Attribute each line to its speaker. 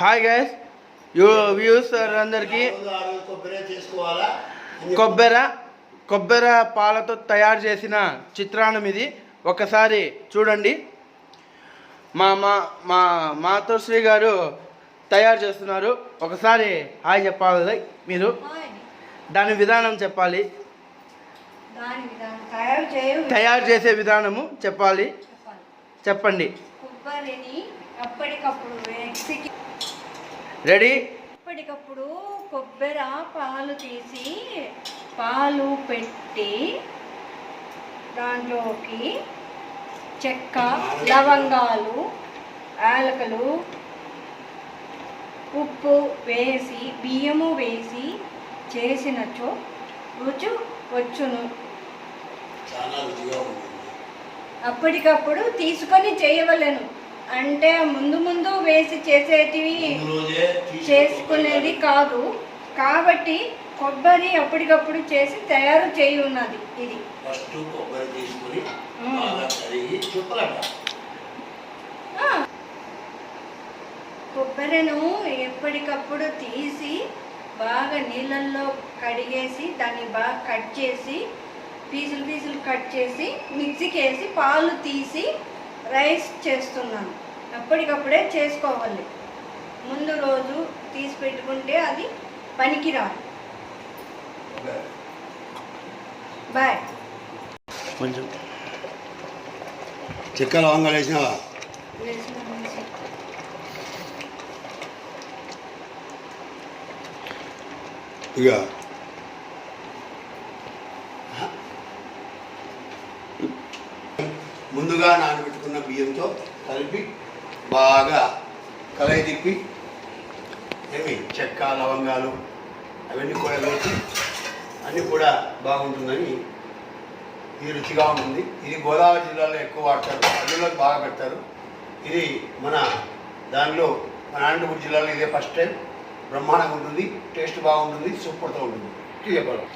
Speaker 1: Hi guys you views అందరికీ
Speaker 2: కొబ్బరి
Speaker 1: కొబ్బరి కొబ్బరి పాలతో తయారు చేసిన చిత్రాన్నం ఇది. ఒకసారి చూడండి. మా మా మా మాతోశ్రీ గారు తయారు చేస్తున్నారు. ఒకసారి హాయ్ చెప్పాలి మీరు. దాని విధానం చెప్పాలి.
Speaker 3: తయారు
Speaker 1: చేసే విధానము చెప్పాలి. చెప్పండి.
Speaker 3: కొబ్బరిని అప్పటికప్పుడు మిక్సీకి
Speaker 1: రెడీ
Speaker 3: అప్పటికప్పుడు కొబ్బరి పాలు తీసి పాలు పెట్టి దాంట్లోకి చెక్క లవంగాలు యాలకలు ఉప్పు వేసి బియ్యము వేసి చేసినచో రుచి వచ్చును.
Speaker 2: చాలా రుచిగా ఉంటుంది.
Speaker 3: అప్పటికప్పుడు తీసుకొని చేయవలెను. అంటే ముందు ముందు వేసి చేసేటివి చేసుకునేది కాదు. కాబట్టి కొబ్బరి అప్పటికప్పుడు చేసి తయారు చేయి ఉన్నది ఇది.
Speaker 2: ఫస్ట్ కొబ్బరి తీసుకొని. బాగా.
Speaker 3: కొబ్బరిను ఎప్పటికప్పుడు తీసి బాగా నీళ్ళల్లో కడిగేసి దాన్ని బాగా కట్ చేసి పీసులు పీసులు కట్ చేసి మిక్సీకి వేసి పాలు తీసి రైస్ చేస్తున్నాను. అప్పటికప్పుడే చేసుకోవాలి. ముందు రోజు తీసి పెట్టుకుంటే అది పనికిరాదు. బాయ్.
Speaker 1: కొంచెం
Speaker 2: చెక్క లవంగాలు వేసినావా? ఇక ముందుగా నానబెట్టుకున్న బియ్యంతో కలిపి బాగా కలయి తిప్పి ఏమి చెక్క లవంగాలు అవన్నీ కూడా వేసి అన్నీ కూడా బాగుంటుందని ఇది రుచిగా ఉంటుంది. ఇది గోదావరి జిల్లాలో ఎక్కువ వాడతారు అందులో బాగా పెడతారు. ఇది మన దానిలో మన అనంతపురం జిల్లాలో ఇదే ఫస్ట్ టైం బ్రహ్మాండంగా ఉంటుంది టేస్ట్ బాగుంటుంది సూపర్తో ఉంటుంది. చెప్పాలి?